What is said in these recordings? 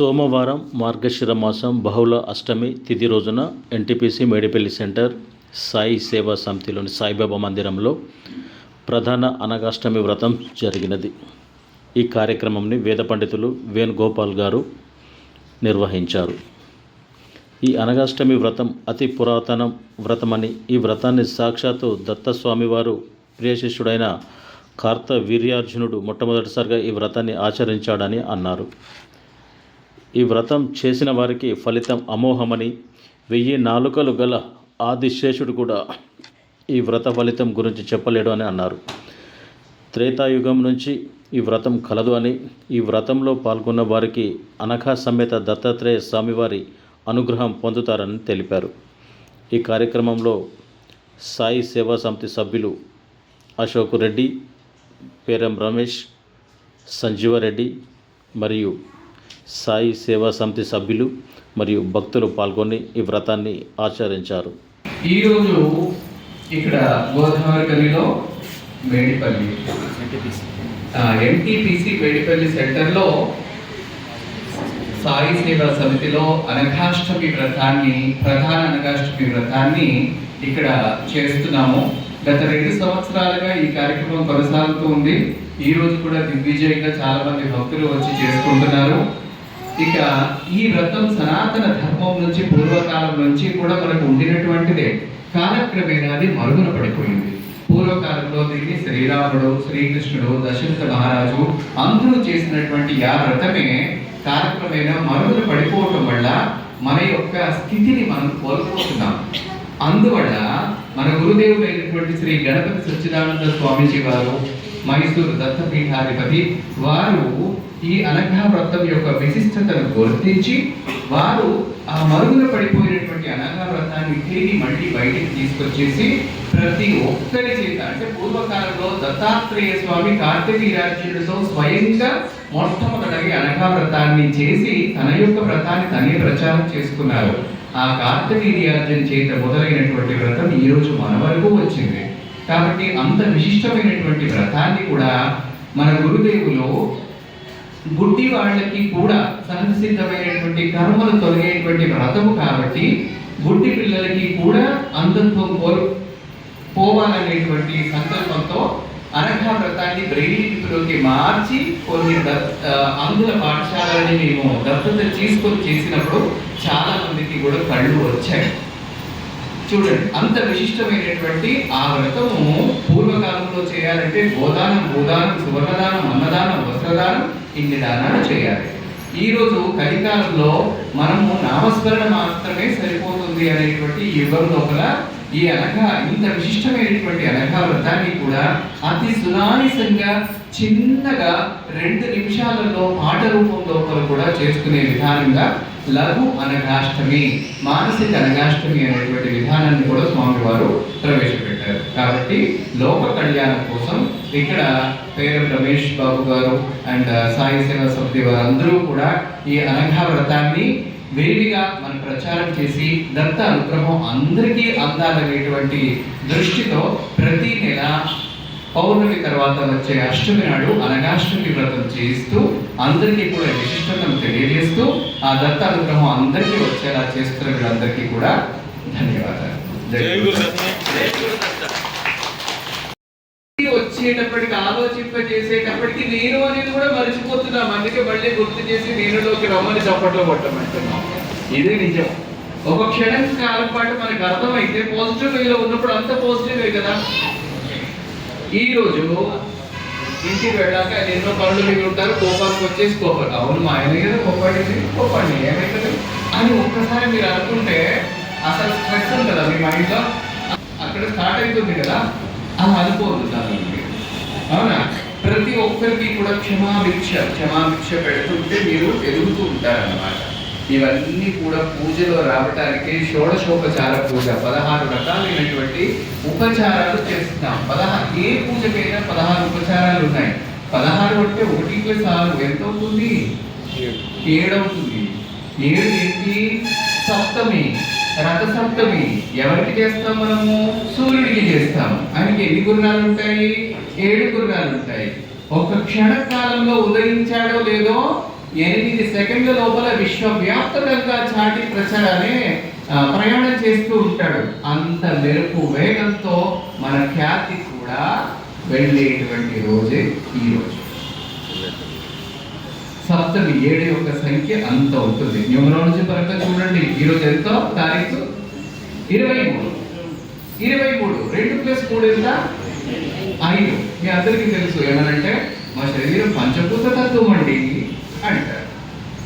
సోమవారం మార్గశిర మాసం బహుళ అష్టమి తిథి రోజున ఎన్టీపీసీ మేడిపల్లి సెంటర్ సాయి సేవా సమితిలోని సాయిబాబా మందిరంలో ప్రధాన అనగాష్టమి వ్రతం జరిగినది. ఈ కార్యక్రమంని వేద పండితులు వేణుగోపాల్ గారు నిర్వహించారు. ఈ అనగాష్టమి వ్రతం అతి పురాతన వ్రతమని ఈ వ్రతాన్ని సాక్షాత్తు దత్తస్వామివారు ప్రియశిష్యుడైన కార్త వీర్యార్జునుడు మొట్టమొదటిసారిగా ఈ వ్రతాన్ని ఆచరించాడని అన్నారు. ఈ వ్రతం చేసిన వారికి ఫలితం అమోహమని వెయ్యి నాలుకలు గల ఆదిశేషుడు కూడా ఈ వ్రత ఫలితం గురించి చెప్పలేడు అని అన్నారు. త్రేతాయుగం నుంచి ఈ వ్రతం కలదు అని ఈ వ్రతంలో పాల్గొన్న వారికి అనఘా సమేత దత్తాత్రేయ స్వామివారి అనుగ్రహం పొందుతారని తెలిపారు. ఈ కార్యక్రమంలో సాయి సేవా సమితి సభ్యులు అశోక్ రెడ్డి పేరం రమేష్ సంజీవరెడ్డి మరియు సాయి సేవా సమితి సభ్యులు మరియు భక్తులు పాల్గొని ఈ వ్రతాన్ని ఆచరించారు. ఈరోజు ఇక్కడ గోదావరి గల్లీలో మేడిపల్లి ఎంటీపీసీ మేడిపల్లి సెంటర్లో సాయి సేవా సమితిలో అనఘాష్టమి వ్రతాన్ని ప్రధాన అనఘాష్టమి వ్రతాన్ని ఇక్కడ చేస్తున్నాము. గత రెండు సంవత్సరాలుగా ఈ కార్యక్రమం కొనసాగుతూ ఉంది. ఈ రోజు కూడా దిగ్విజయంగా చాలా మంది భక్తులు వచ్చి చేసుకుంటున్నారు. ఇక ఈ వ్రతం సనాతన ధర్మం నుంచి పూర్వకాలం నుంచి కూడా మనకు ఉండినటువంటిదే. కాలక్రమేణా అది మరుగున పడిపోయింది. పూర్వకాలంలో దీన్ని శ్రీరాముడు శ్రీకృష్ణుడు దశరథ మహారాజు అందరూ చేసినటువంటి ఆ వ్రతమే కాలక్రమేణా మరుగున పడిపోవటం వల్ల మన యొక్క స్థితిని మనం కోల్పోతున్నాం. అందువల్ల మన గురుదేవులైనటువంటి శ్రీ గణపతి సచ్చిదానంద స్వామీజీ వారు మైసూరు దత్తపీఠాధిపతి వారు ఈ అనఘా వ్రతం యొక్క విశిష్టతను గుర్తించి వారు ఆ మరుగున పడిపోయినటువంటి అనఘా వ్రతాన్ని తిరిగి మళ్ళీ బయటికి తీసుకొచ్చేసి ప్రతి ఒక్కరి చేత అంటే పూర్వకాలంలో దత్తాత్రేయ స్వామి కార్తవీరాజ్యుడితో స్వయంగా మొట్టమొదటిగా అనఘా వ్రతాన్ని చేసి తన యొక్క వ్రతాన్ని తనే ప్రచారం చేసుకున్నారు. ఆ కార్తవీర్యార్జున చేత మొదలైనటువంటి వ్రతం ఈ రోజు మన వరకు వచ్చింది. కాబట్టి అంత విశిష్టమైనటువంటి వ్రతాన్ని కూడా మన గురుదేవులు గుడ్డి వాళ్ళకి కూడా సహజ సిద్ధమైనటువంటి కర్మలు తొలగేటువంటి వ్రతము కాబట్టి గుడ్డి పిల్లలకి కూడా అంధత్వం కోరు పోవాలనేటువంటి సంకల్పంతో అనఘ వ్రతాన్ని బ్రెయిలీ లిపిలోకి మార్చి కొన్ని అందుల అంధుల పాఠశాలని మేము దత్తత తీసుకొని చేసినప్పుడు చాలా మందికి కూడా కళ్ళు వచ్చాయి. చూడండి అంత విశిష్టమైనటువంటి ఆ వ్రతము పూర్వకాలంలో చేయాలంటే గోదానం భూదానం సువర్ణదానం అన్నదానం వస్త్రదానం ఇన్ని దానాలు చేయాలి ఈరోజు కలికాలంలో మనము నామస్మరణ మాత్రమే సరిపోతుంది అనేటువంటి యుగం లోపల ఈ అనఘ ఇంత విశిష్టమైనటువంటి అనఘ వ్రతాన్ని కూడా అతి సునానిసంగా చిన్నగా రెండు నిమిషాలలో పాట రూపం లోపల కూడా చేసుకునే విధానంగా లఘు అనగాష్టమి మానసిక అనగాష్టమి అనేటువంటి విధానాన్ని కూడా స్వామి వారు ప్రవేశపెట్టారు. కాబట్టి లోక కళ్యాణం కోసం ఇక్కడ పేరు రమేష్ బాబు గారు అండ్ సాయి సేవ సమితి వారందరూ కూడా ఈ అనఘా వ్రతాన్ని విరివిగా మన ప్రచారం చేసి దత్త అనుగ్రహం అందరికీ అందాలనేటువంటి దృష్టితో ప్రతి నెల పౌర్ణమి తర్వాత వచ్చే అష్టమి నాడు అనగాష్టమి వ్రతం చేస్తూ అందరికీ కూడా విశిష్టతను తెలియజేస్తూ ఆ దత్త అనుగ్రహం అందరికీ వచ్చేలా చేస్తున్న వీళ్ళందరికీ కూడా ధన్యవాదాలు. వచ్చేటప్పటికి ఆలోచింప చేసేటప్పటికి నేను అనేది కూడా మర్చిపోతున్నాం అందుకే మళ్ళీ గుర్తు చేసి నేనులోకి రమ్మని చప్పట్లో కొట్టమంటున్నాం. ఇదే నిజం. ఒక క్షణం కాలం పాటు మనకు అర్థమైతే పాజిటివ్ వేలో ఉన్నప్పుడు అంత పాజిటివ్ కదా. ఈరోజు ఇంటికి వెళ్ళాక ఆయన ఎన్నో పనులు మిగిలి ఉంటారు కోపానికి వచ్చేసి కోపం. అవును మా ఆయన కదా కోపాడింది కోపండి ఏమైతుంది? అని ఒక్కసారి మీరు అనుకుంటే అసలు స్ట్రెస్ ఉంటుందా మీ మైండ్లో అక్కడ స్టార్ట్ అవుతుంది కదా అలా అనుకోవద్దు దాని అవునా? ప్రతి ఒక్కరికి కూడా క్షమాభిక్ష క్షమాభిక్ష పెడుతుంటే మీరు ఎదుగుతూ ఉంటారన్నమాట. ఇవన్నీ కూడా పూజలో రావటానికి షోడశోపచార పూజ పదహారు రకాలైనటువంటి ఉపచారాలు చేస్తున్నాం. పదహారు ఏ పూజకైనా పదహారు ఉపచారాలు ఉన్నాయి. పదహారు అంటే ఒకటి ప్లస్ ఆరు ఎంత అవుతుంది ఏడు ఏడు ఏంటి సప్తమి రథ సప్తమి ఎవరికి చేస్తాం మనము? సూర్యుడికి చేస్తాం. ఆయనకి ఎన్ని గుర్రాలు ఉంటాయి? ఏడు గుర్రాలు ఉంటాయి. ఒక క్షణకాలంలో ఉదయించాడో లేదో ఎనిమిది సెకండ్ల లోపల విశ్వవ్యాప్తంగా చాటి ప్రచారాన్ని ప్రయాణం చేస్తూ ఉంటాడు. అంత మెరుపు వేగంతో మన ఖ్యాతి కూడా వెళ్ళేటువంటి రోజే ఈ రోజు. సప్తమి ఏడు యొక్క సంఖ్య అంత ఉంటుంది. న్యూమరాలజీ పరంగా చూడండి. ఈరోజు ఎంతో? తారీఖు? ఇరవై మూడు. ఇరవై మూడు. రెండు ప్లస్ మూడు ఎంత? ఐదు. మీ అందరికీ తెలుసు ఏమనంటే మా శరీరం పంచభూత తత్వం అండి. అంటారు.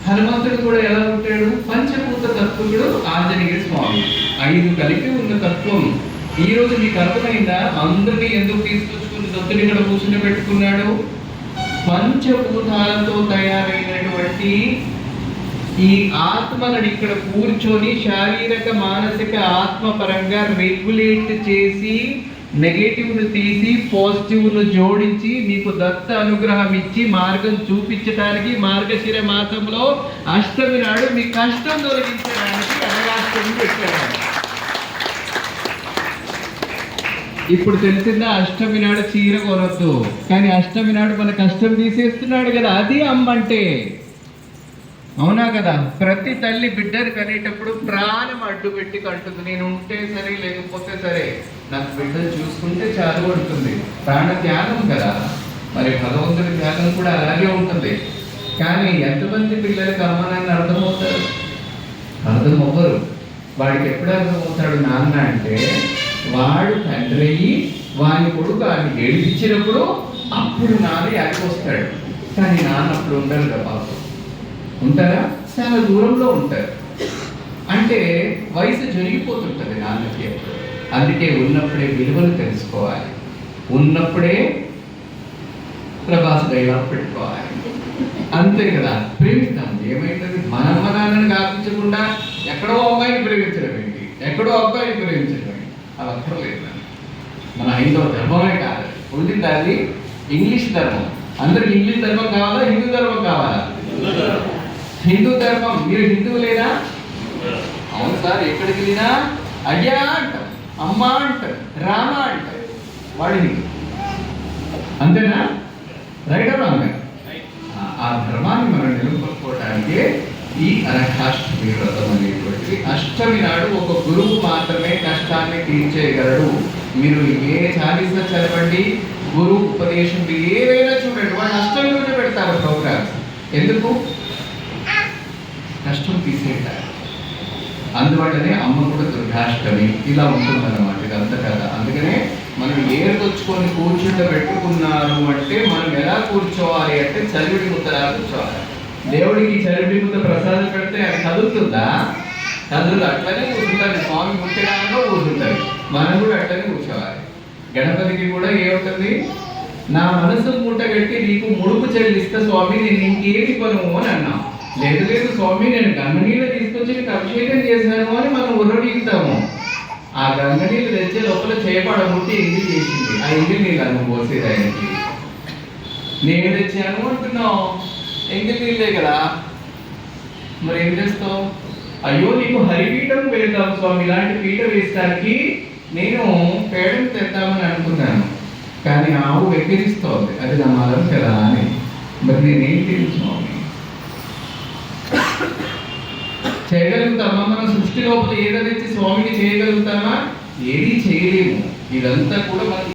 హనుమంతుడు కూడా ఎలా ఉంటాడు? పంచభూత తత్వకుడు ఆంజనేయ స్వామి. ఐదు కలిపి ఉన్న తత్వం. ఈ రోజు మీకు అర్థమైందా? అందరినీ ఎందుకు తీసుకొచ్చుకుని దత్తుని ఇక్కడ కూర్చుని పెట్టుకున్నాడు? పంచభూతాలతో తయారైనటువంటి ఈ ఆత్మలను ఇక్కడ కూర్చొని శారీరక మానసిక ఆత్మ పరంగా రెగ్యులేట్ చేసి నెగిటివ్ను తీసి పాజిటివ్ను జోడించి మీకు దత్త అనుగ్రహం ఇచ్చి మార్గం చూపించడానికి మార్గశిర మాసంలో అష్టమి నాడు మీ కష్టం తొలగించడానికి అనగాష్టమి పెట్టారు. ఇప్పుడు తెలిసిందా అష్టమి నాడు చీర కొనొద్దు. కానీ అష్టమి నాడు మన కష్టం తీసేస్తున్నాడు కదా అది అమ్మంటే. అవునా కదా? ప్రతి తల్లి బిడ్డను కనేటప్పుడు ప్రాణం అడ్డు పెట్టి కంటుంది నేను ఉంటే సరే లేకపోతే సరే. నాకు బిడ్డను చూసుకుంటే చాలు పడుతుంది ప్రాణ త్యాగం కదా? మరి భగవంతుడి త్యాగం కూడా అలాగే ఉంటుంది. కానీ ఎంతమంది పిల్లలకి అమ్మనాన్ని అర్థమవుతారు? అర్థమవ్వరు. వాడికి ఎప్పుడు అర్థమవుతాడు నాన్న అంటే వాడు తండ్రి అయ్యి వాని కొడుకు ఆయన ఏడిపించినప్పుడు అప్పుడు నాన్న ఎక్కడికొస్తాడు కానీ నాన్న అప్పుడు ఉండరు కదా పాపం. ఉంటారా? చాలా దూరంలో ఉంటారు. అంటే వయసు జరిగిపోతుంటుంది నాన్నకి. అందుకే ఉన్నప్పుడే విలువలు తెలుసుకోవాలి. ఉన్నప్పుడే ప్రభాస్ డైలాగ్ పెట్టుకోవాలి. అంతే కదా. ప్రేమిస్తాం ఏమైతుంది మన మనాన్ని నాన్నని కాపించకుండా ఎక్కడో అమ్మాయిని ప్రేమించడం ఏంటి? ఎక్కడో అబ్బాయిని ప్రేమించడం ఏంటి? అది అక్కర్లేదు మన హైందవ ధర్మమే కాదు. ఉండింది అది ఇంగ్లీష్ ధర్మం. అందరికి ఇంగ్లీష్ ధర్మం కావాలా? హిందూ ధర్మం కావాలా? హిందూ ధర్మం. మీరు హిందువులేనా అవును సార్ ఎక్కడికి వెళ్ళినా? అయ్యా అంటారు అమ్మ అంటారు రామ అంటారు. వాడు హిందూ. అంతేనా? Right wrong? ఆ ధర్మాన్ని మనం నిలుపుకోవడానికి ఈ అనకాష్టమి వ్రతం అనేటువంటిది. అష్టమి నాడు ఒక గురువు మాత్రమే కష్టాన్ని తీర్చేయగలడు. మీరు ఏ చాలీసా చదవండి గురు ఉపదేశం ఏవైనా చూడండి. వాళ్ళు అష్టమి రోజు పెడతారు ప్రోగ్రామ్స్. ఎందుకు? కష్టం తీసేయటారు అందువల్లనే అమ్మ కూడా దుర్గాష్టమి ఇలా ఉంటుందన్నమాట. ఇదంతా కదా అందుకనే మనం ఏరుకొచ్చుకొని కూర్చుంట పెట్టుకున్నారు అంటే మనం ఎలా కూర్చోవాలి అంటే చలివిడి ముద్దలా కూర్చోవాలి. దేవుడికి చలివిడి ముద్ద ప్రసాదం పెడితే అది కదులుతుందా? కదులు అట్లనే కూర్చుంటారు. స్వామి ముట్టడానికి కూర్చుంటారు. మనం కూడా అట్లనే కూర్చోవాలి. గణపతికి కూడా ఏముంటుంది? నా మనసు మూట కట్టి నీకు ముడుపు చెల్లిస్తే స్వామి నేను ఇంకేమి పను అని అన్నాం. లేదు లేదు స్వామి నేను గంగనీళ్ళు తీసుకొచ్చి నీకు అభిషేకం చేశాను అని మనం ఉర్రడీగుతాము ఆ గంగ నీళ్ళు తెచ్చే లోపల చేపడ ముట్టి ఎంగిల్ చేసింది. ఆ ఎంగిల్ నీళ్ళు అన్న పోసేది ఆయనకి. నేను తెచ్చాను అంటున్నావు. ఎంగిల్ నీళ్ళే కదా. మరి ఏం చేస్తావు? అయ్యో నీకు హరిపీఠం వెళ్దాం స్వామి. ఇలాంటి పీట వేయడానికి నేను పేడను తెద్దామని అనుకున్నాను. కానీ ఆవు వెక్కిరిస్తోంది. అది నా మలం కదా అని. మరి నేనేం తెలుసు స్వామి? చేయగలుగుతామా? మనం సృష్టి లోపల ఏదైతే స్వామిని స్వామికి చేయగలుగుతామా? ఏది చేయలేము. ఇదంతా కూడా మనం